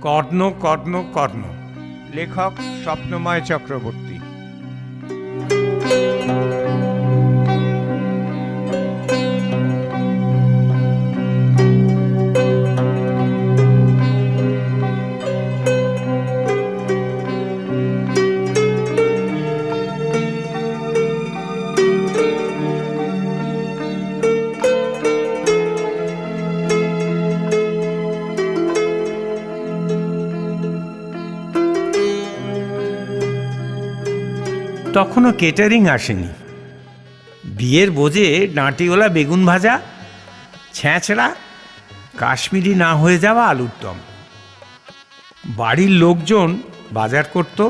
কর্ণ কর্ণ কর্ণ। লেখক স্বপ্নময় চক্রবর্তী। তখনও কেটারিং আসেনি। বিয়ের বোঝে ডাঁটিওলা বেগুন ভাজা, ছ্যাঁচড়া, কাশ্মীরি না হয়ে যাওয়া আলুর দম। বাড়ির লোকজন বাজার করত,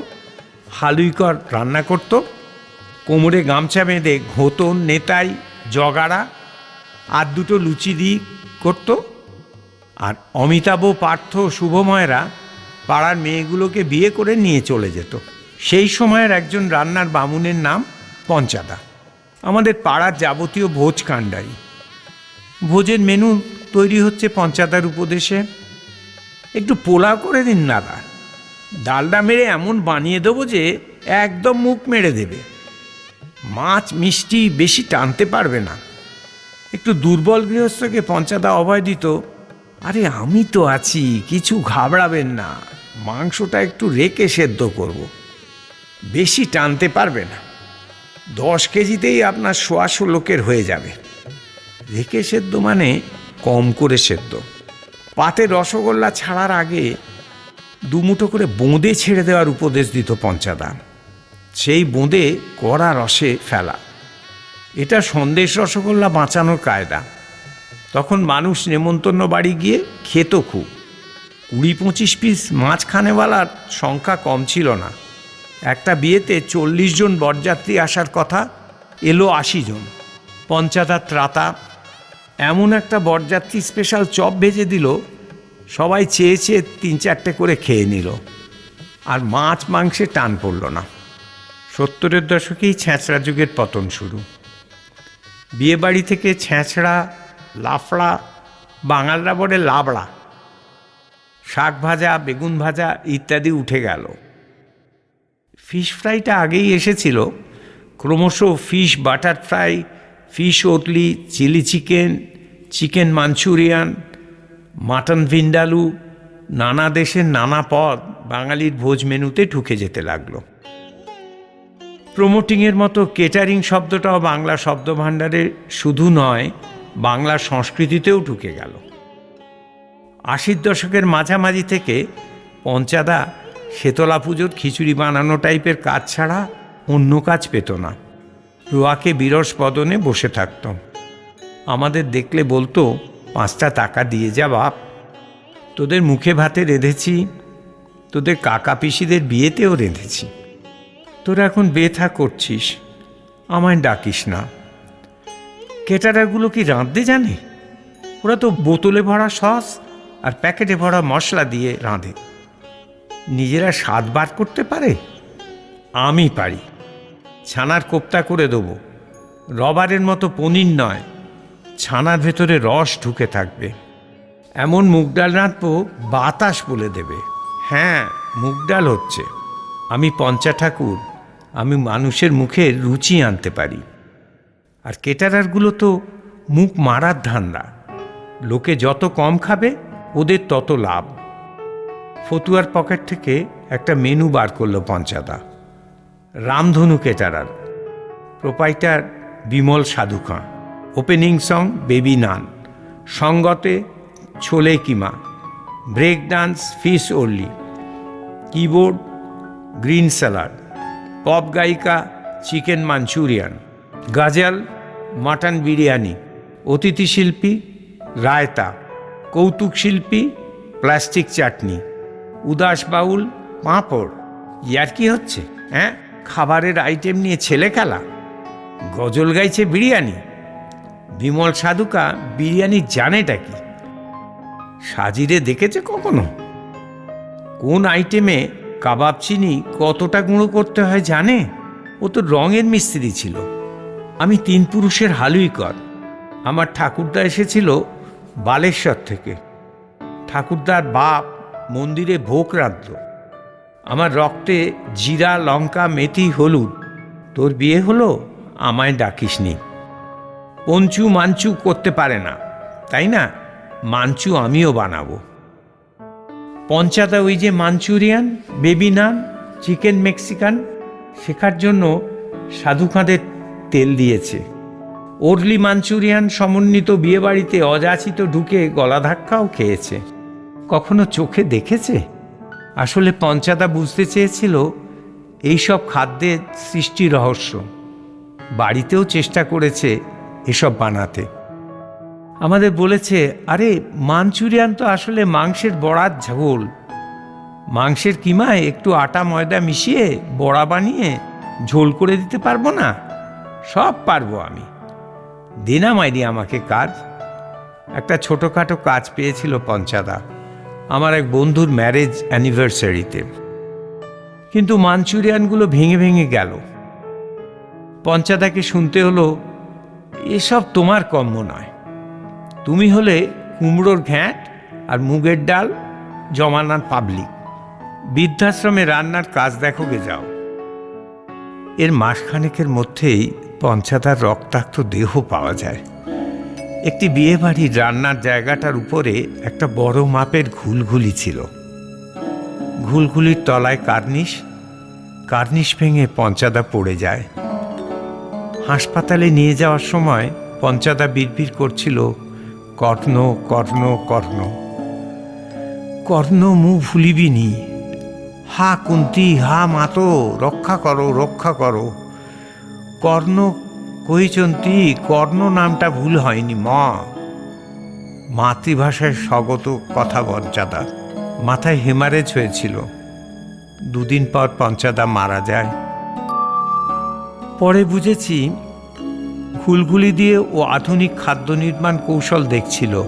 হালুইকর রান্না করত, কোমরে গামছা বেঁধে ঘোতন, নেতাই, জগাড়া, আর দুটো লুচি দিয়ে করত। আর অমিতাভ পার্থ শুভময়রা পাড়ার মেয়েগুলোকে বিয়ে করে নিয়ে চলে যেত। সেই সময়ের একজন রান্নার বামুনের নাম পঞ্চাদা। আমাদের পাড়ার যাবতীয় ভোজ কাণ্ডাই। ভোজের মেনু তৈরি হচ্ছে পঞ্চাদার উপদেশে। একটু পোলাও করে দিন দাদা। ডালডা মেরে এমন বানিয়ে দেবো যে একদম মুখ মেরে দেবে। মাছ মিষ্টি বেশি টানতে পারবে না। একটু দুর্বল গৃহস্থকে পঞ্চাদা অভয় দিত, আরে আমি তো আছি, কিছু ঘাবড়াবেন না। মাংসটা একটু রেখে সেদ্ধ করব। বেশি টানতে পারবে না। দশ কেজিতেই আপনার সোয়াশো লোকের হয়ে যাবে। রেখে সেদ্ধ মানে কম করে সেদ্ধ। পাতে রসগোল্লা ছাড়ার আগে দুমুঠো করে বোঁদে ছেড়ে দেওয়ার উপদেশ দিত পঞ্চাদা। সেই বোঁদে কড়া রসে ফেলা। এটা সন্দেশ রসগোল্লা বাঁচানোর কায়দা। তখন মানুষ নেমন্তন্ন বাড়ি গিয়ে খেত খুব। কুড়ি পঁচিশ পিস মাছ খানেওয়ালার সংখ্যা কম ছিল না। একটা বিয়েতে চল্লিশ জন বরযাত্রী আসার কথা, এলো আশি জন। পঞ্চাদার ত্রাতা এমন একটা বরযাত্রী স্পেশাল চপ ভেজে দিল, সবাই চেয়ে চেয়ে তিন চারটে করে খেয়ে নিল। আর মাছ মাংসে টান পড়ল না। সত্তরের দশকেই ছ্যাঁচড়া যুগের পতন শুরু। বিয়েবাড়ি থেকে ছ্যাঁচড়া, লাফড়া, বাঙালরা বলে লাবড়া। শাক ভাজা, বেগুন ভাজা ইত্যাদি উঠে গেল। ফিশ ফ্রাইটা আগেই এসেছিল। ক্রমশ fish, butter fry, fish orly, chilli chicken chicken Manchurian, mutton vindaloo, নানা দেশের নানা পদ বাঙালির ভোজ মেনুতে ঢুকে যেতে লাগল। প্রমোটিংয়ের মতো কেটারিং শব্দটাও বাংলা শব্দভাণ্ডারে শুধু নয়, বাংলা সংস্কৃতিতেও ঢুকে গেল। আশির দশকের মাঝামাঝি থেকে পঞ্চাদা শেতলা পুজোর খিচুড়ি বানানো টাইপের কাজ ছাড়া অন্য কাজ পেত না। রোয়াকে বিরস বদনে বসে থাকত। আমাদের দেখলে বলতো, পাঁচটা টাকা দিয়ে যা বাপ। তোদের মুখে ভাতে রেঁধেছি, তোদের কাকা পিসিদের বিয়েতেও রেঁধেছি। তোরা এখন বেথা করছিস, আমায় ডাকিস না। কেটারাগুলো কি রাঁধতে জানে? ওরা তো বোতলে ভরা সস আর প্যাকেটে ভরা মশলা দিয়ে রাঁধে। নিজেরা স্বাদ বার করতে পারে? আমি পারি। ছানার কোপ্তা করে দেবো। রবারের মতো পনির নয়, ছানার ভেতরে রস ঢুকে থাকবে। এমন মুগ ডাল রাঁধবো, বাতাস বলে দেবে। হ্যাঁ মুগ ডাল হচ্ছে। আমি পঞ্চা ঠাকুর, আমি মানুষের মুখে রুচি আনতে পারি। আর কেটারারগুলো তো মুখ মারার ধান্দা। লোকে যত কম খাবে, ওদের তত লাভ। ফতুয়ার পকেট থেকে একটা মেনু বার করল পঞ্চাদা। রামধনু caterer. Proprietor Bimal Sadhu Sadhukhan. Opening song baby naan. সঙ্গতে chole keema break dance fish orly keyboard green salad. Pop গায়িকা chicken Manchurian. Ghazal mutton biryani. অতিথি শিল্পী রায়তা। কৌতুক শিল্পী প্লাস্টিক চাটনি। উদাস বাউল, পাঁপড়। ইয়ার কি হচ্ছে হ্যাঁ? খাবারের আইটেম নিয়ে ছেলে খেলা। গজল গাইছে বিরিয়ানি। বিমল সাধুকা বিরিয়ানি জানেটা কি? সাজিরে দেখেছে কখনো? কোন আইটেমে কাবাব চিনি কতটা গুঁড়ো করতে হয় জানে? ও তো রঙের মিস্ত্রি ছিল। আমি তিন পুরুষের হালুই কর আমার ঠাকুরদা এসেছিল বালেশ্বর থেকে। ঠাকুরদার বাপ মন্দিরে ভোগ রাঁধল। আমার রক্তে জিরা, লঙ্কা, মেথি, হলুদ। তোর বিয়ে হলো? আমায় ডাকিসনি। পঞ্চু মাঞ্চু করতে পারে না, তাই না? মাঞ্চু আমিও বানাবো। পঞ্চাদা ওই যে Manchurian, baby naan, chicken Mexican, শেখার জন্য সাধু তেল দিয়েছে। ওরলি মাঞ্চুরিয়ান সমন্বিত বিয়েবাড়িতে অযাচিত ঢুকে গলা ধাক্কাও খেয়েছে। কখনো চোখে দেখেছে? আসলে পঞ্চাদা বুঝতে চেয়েছিল, এইসব খাদ্যের সৃষ্টি রহস্য। বাড়িতেও চেষ্টা করেছে এসব বানাতে। আমাদের বলেছে, আরে, মাঞ্চুরিয়ান তো আসলে মাংসের বড়ার ঝোল। মাংসের কিমায় একটু আটা ময়দা মিশিয়ে বড়া বানিয়ে ঝোল করে দিতে পারব না? সব পারব আমি। দিনা মাইরি আমাকে কাজ। একটা ছোটোখাটো কাজ পেয়েছিল পঞ্চাদা। আমার এক বন্ধুর ম্যারেজ অ্যানিভার্সারিতে কিন্তু মাঞ্চুরিয়ানগুলো ভেঙে ভেঙে গেল। পঞ্চাদাকে শুনতে হলো, এসব তোমার কম্য নয়। তুমি হলে কুমড়োর ঘ্যাঁট আর মুগের ডাল, জমানার পাবলিক। বৃদ্ধাশ্রমে রান্নার কাজ দেখো গে যাও। এর মাসখানেকের মধ্যেই পঞ্চাদার রক্তাক্ত দেহ পাওয়া যায়। একটি বিয়ে বাড়ির রান্নার জায়গাটার উপরে একটা বড় মাপের ঘুলঘুলি ছিল। ঘুলঘুলির তলায় কার্নিশ কার্নিশ ভেঙে পঞ্চাদা পড়ে যায়। হাসপাতালে নিয়ে যাওয়ার সময় পঞ্চাদা বিড়বিড় করছিল, কর্ণ কর্ণ কর্ণ। কর্ণ মু ভুলিবিনি হা কুন্তি, হা মাতো, রক্ষা করো রক্ষা করো। কর্ণ কহিচন্তি কর্ণ নামটা ভুল হয়নি, মা। মাতৃভাষায় স্বগত কথা পঞ্চাদা মাথায় হেমারেজ হয়েছিল। দুদিন পর পঞ্চাদা মারা যায়। পরে বুঝেছি ঘুলঘুলি দিয়ে ও আধুনিক খাদ্য নির্মাণ কৌশল দেখছিল।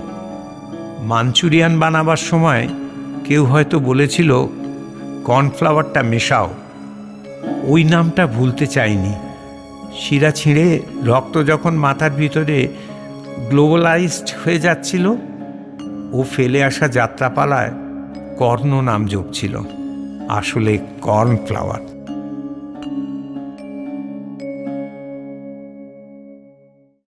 মাঞ্চুরিয়ান বানাবার সময় কেউ হয়তো বলেছিল, কর্নফ্লাওয়ারটা মেশাও। ওই নামটা ভুলতে চাইনি। শিরা ছিঁড়ে রক্ত যখন মাথার ভিতরে গ্লোবালাইজড হয়ে যাচ্ছিল, ও ফেলে আসা যাত্রাপালায় কর্ণ নাম যোগ ছিল আসলে কর্নফ্লাওয়ার।